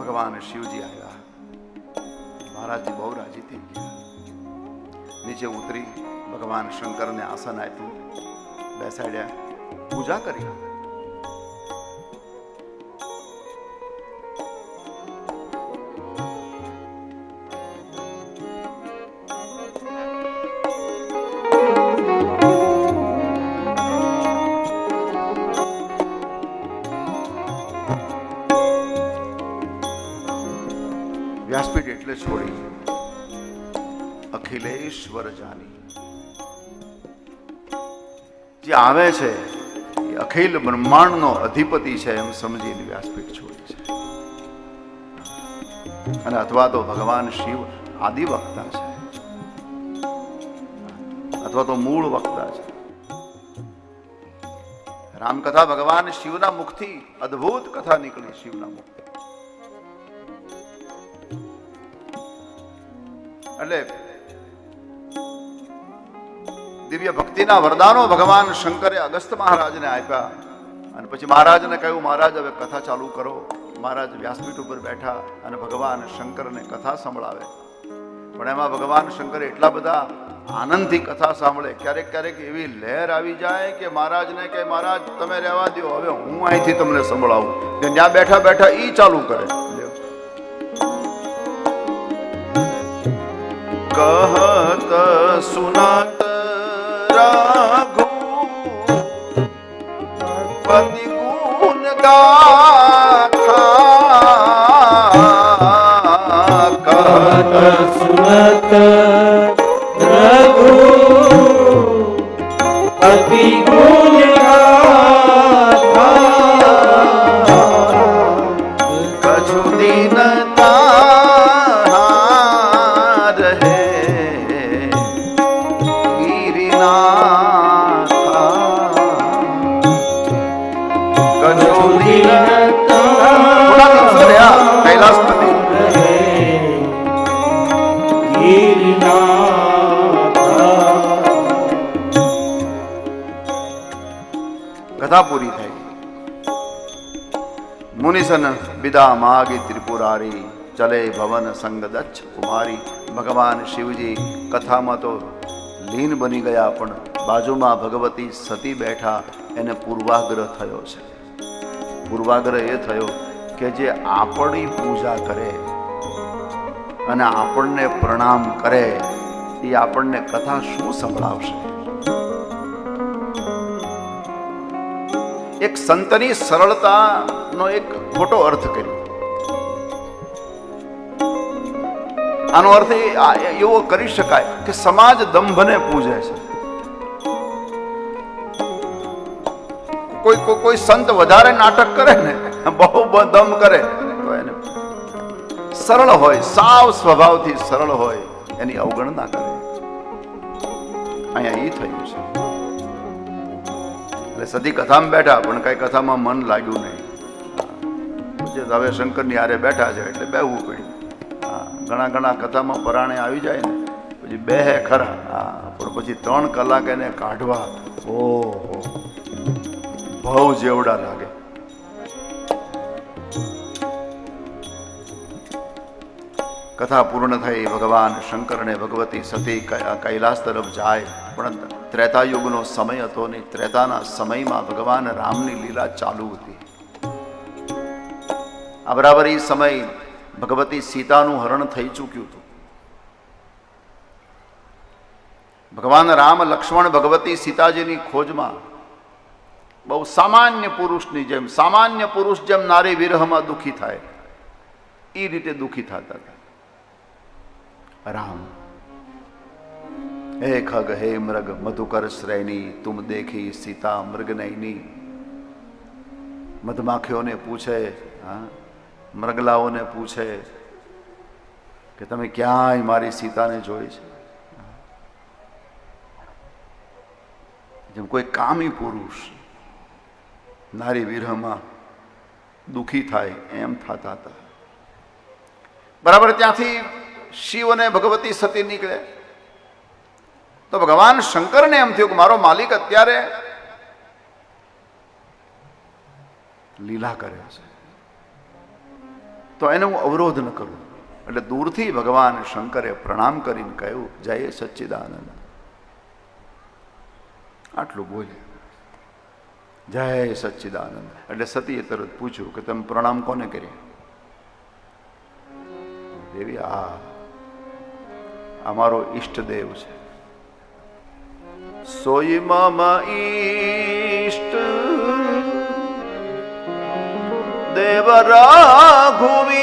ભગવાન શિવજી આવ્યા. મહારાજજી બહુ રાજી થઈ ગયા. નીચે ઉતરી ભગવાન શંકરને આસન આપ્યું. બેસાડ્યા. પૂજા કરી. વ્યાસપીઠ એટલે છોડી. અખિલેશ્વર જાની. જે આવે છે, એ અખિલ બ્રહ્માંડનો અધિપતિ છે એમ સમજીને વ્યાસપીઠ છોડી છે. અને અથવા તો ભગવાન શિવ આદિ વક્તા છે. અથવા તો મૂળ વક્તા છે. રામકથા ભગવાન શિવના મુખથી અદ્ભુત કથા નીકળી શિવના મુખથી. એટલે દિવ્ય ભક્તિના વરદાનો ભગવાન શંકરે અગસ્ત મહારાજને આપ્યા. અને પછી મહારાજને કહ્યું, મહારાજ, હવે કથા ચાલુ કરો. મહારાજ વ્યાસપીઠ ઉપર બેઠા અને ભગવાન શંકરને કથા સંભળાવે. પણ એમાં ભગવાન શંકર એટલા બધા આનંદથી કથા સાંભળે. ક્યારેક ક્યારેક એવી લહેર આવી જાય કે મહારાજને કે, મહારાજ, તમે રહેવા દો હવે હું અહીંથી તમને સંભળાવું. કે જ્યાં બેઠા બેઠા ઈ ચાલુ કરે. कहत सुनत राघो पति गुण गाखा कहत सुनत रघु पति गुण કથા પૂરી થઈ મુનિસન વિદા માગી ત્રિપુરારી, ચલે ભવન સંગ દચ્છ કુમારી, ભગવાન શિવજી કથામાં તો લીન બની ગયા, પણ બાજુમાં ભગવતી સતી બેઠા એને પૂર્વાગ્રહ થયો છે. પૂર્વાગ્રહ એ થયો કે જે આપણી પૂજા કરે અને આપણને પ્રણામ કરે, એ આપણને કથા શું સંભળાવશે? એક સંતની સરળતાનો એક ખોટો અર્થ કર્યો. આનો અર્થ એવો કરી શકાય કે સમાજ દંભને પૂજે છે. કોઈ કોઈ સંત વધારે નાટક કરે ને, બહુ દમ કરે, તો એને સરળ હોય, સાવ સ્વભાવથી સરળ હોય, એની અવગણના કરે. અહીંયા એ થયું છે. એટલે સદી કથામાં બેઠા, પણ કઈ કથામાં મન લાગ્યું નહીં. હવે શંકરની આરે બેઠા છે, એટલે બેહવું પડ્યું. હા, ઘણા ઘણા કથામાં પરાણે આવી જાય ને, પછી બે હે ખરા. હા, પણ પછી ત્રણ કલાક એને કાઢવા. ઓહો. ભાવ જેવડા લાગે. કથા પૂર્ણ થઈ, ભગવાન શંકરને ભગવતી સતી કૈલાસ તરફ જાય. પણ ત્રેતાયુગનો સમય હતો ને ત્રેતાના સમયમાં ભગવાન રામની લીલા ચાલુ હતી. આ બરાબર એ સમય ભગવતી સીતાનું હરણ થઈ ચૂક્યું હતું. ભગવાન રામ લક્ષ્મણ ભગવતી સીતાજીની ખોજમાં બહુ સામાન્ય પુરુષની જેમ, સામાન્ય પુરુષ જેમ નારી વિરહમાં દુઃખી થાય. એ રીતે દુઃખી થતા હતા. રામ. હે ખગ, હે મૃગ, મધુકર શ્રેણી, તુમ દેખી સીતા મૃગ નૈની. મધમાખીઓને પૂછે, હા, મૃગલાઓને પૂછે કે તમે ક્યાંય મારી સીતાને જોઈ છે? જેમ કોઈ કામી પુરુષ નારી વિરહમાં દુઃખી થાય, એમ થતા હતા. બરાબર, ત્યાંથી શિવ અને ભગવતી સતી નીકળે. તો ભગવાન શંકરને એમ થયું કે મારો માલિક અત્યારે લીલા કરે છે. તો એને હું અવરોધ ન કરું. એટલે દૂરથી ભગવાન શંકરે પ્રણામ કરીને કહ્યું, જય સચ્ચિદાનંદ. આટલું બોલ્યા જય સચ્ચિદાનંદ. એટલે સતીએ તરત પૂછ્યું કે, તમે પ્રણામ કોને કર્યા? દેવી, આ અમારો ઈષ્ટદેવ છે. સોઈ મામા ઈષ્ટ દેવ રઘુવીરા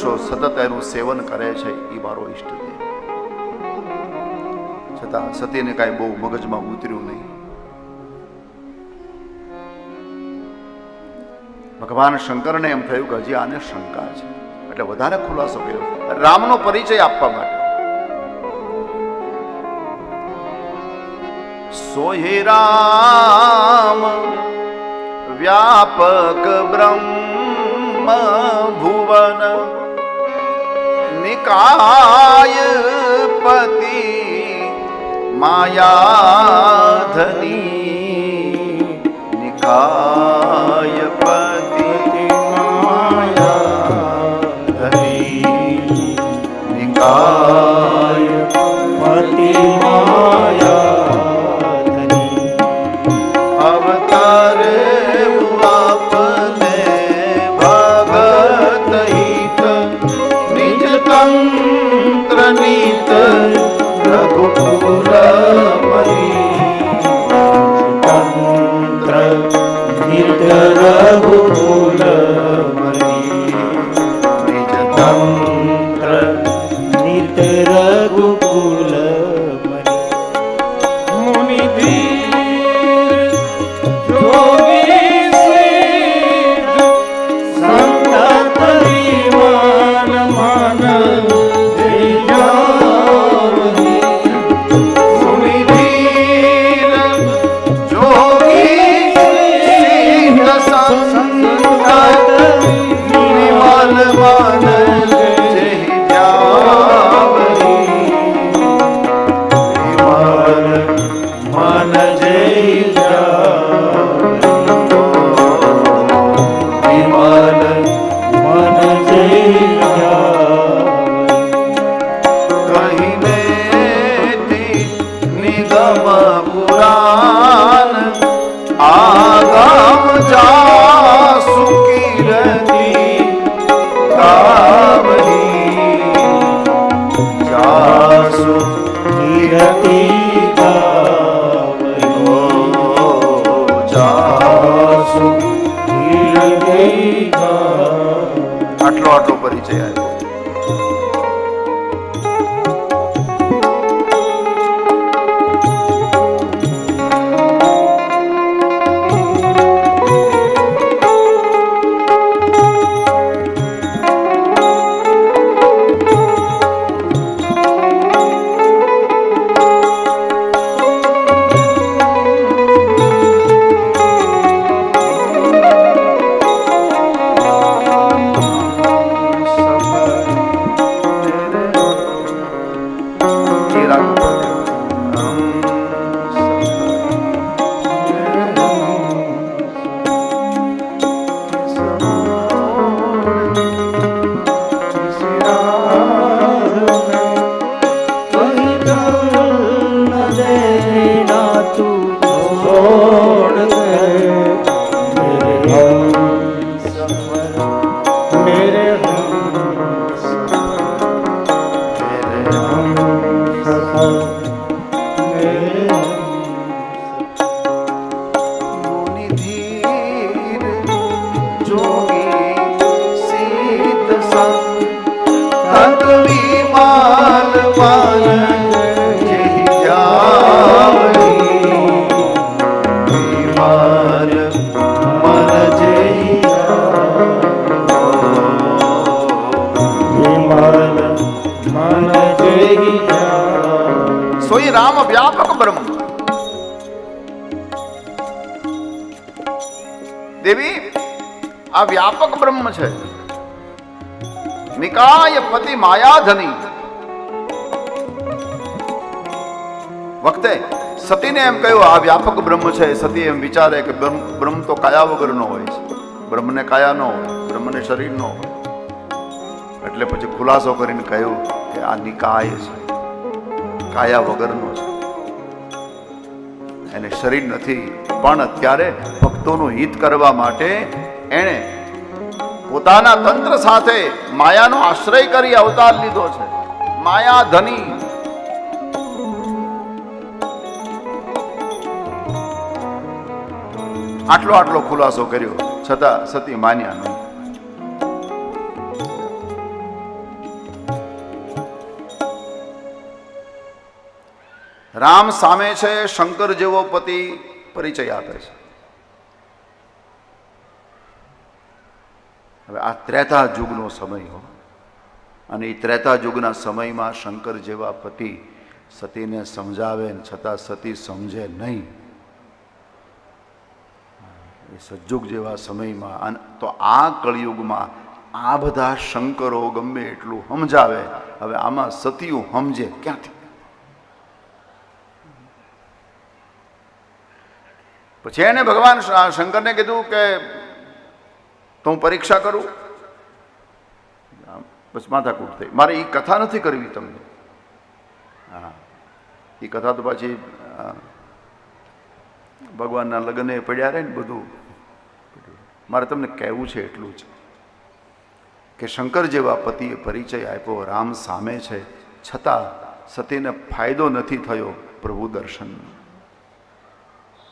પુરુષો સતત એનું સેવન કરે છે, એ મારો ઈષ્ટદેવ છતાં સતીને કાંઈ બહુ મગજમાં ઉતર્યું નહીં. ભગવાન શંકરને એમ થયું કે હજી આને શંકા છે. એટલે વધારે ખુલાસો કર્યો. રામનો પરિચય આપવા માટે. સોહે રામ, વ્યાપક બ્રહ્મ ભુવન નિકાય પતિ માયાધની નિકાય પતિ માયાધની નિકાય પતિ Mani, Mani, Mani, Mani, Mani, મન જય આટલો આ વ્યાપક બ્રહ્મ છે. નિકાય પતિ માયાધની. વખતે સતીને એમ કહ્યું, આ વ્યાપક બ્રહ્મ છે. સતી એમ વિચારે કે બ્રહ્મ તો કાયા વગરનો હોય છે. બ્રહ્મને કાયા ન બ્રહ્મને શરીર ન એટલે પછી ખુલાસો કરીને કહ્યું કે આ નિકાય છે. કાયા વગરનો છે. એને શરીર નથી, પણ અત્યારે ભક્તોનું હિત કરવા માટે એણે પોતાના તંત્ર સાથે માયાનો આશ્રય કરી અવતાર લીધો છે. માયા ધની. આટલો આટલો ખુલાસો કર્યો, છતાં સતી માન્યા નહીં. રામ સામે છે, શંકર જેવો પતિ પરિચય આપે છે. આ ત્રેતા યુગનો સમય હો. અને એ ત્રેતા યુગના સમયમાં શંકર જેવા પતિ સતીને સમજાવે ને છતાં સતી સમજે નહીં. એ સજ્જુગ જેવા સમયમાં તો આ કળિયુગમાં આ બધા શંકરો ગમે એટલું સમજાવે, હવે આમાં સતીયું સમજે ક્યાંથી? પછી એને ભગવાન શંકરને કીધું કે તો હું પરીક્ષા કરું? બસ માથાકૂટ થઈ. મારે એ કથા નથી કરવી તમને. હા. એ કથા તો પાછી ભગવાનના લગ્ને પડ્યા રહે ને બધું. મારે તમને કહેવું છે એટલું જ, કે શંકર જેવા પતિએ પરિચય આપ્યો, રામ સામે છે. છતાં સતીને ફાયદો નથી થયો પ્રભુ દર્શનનો.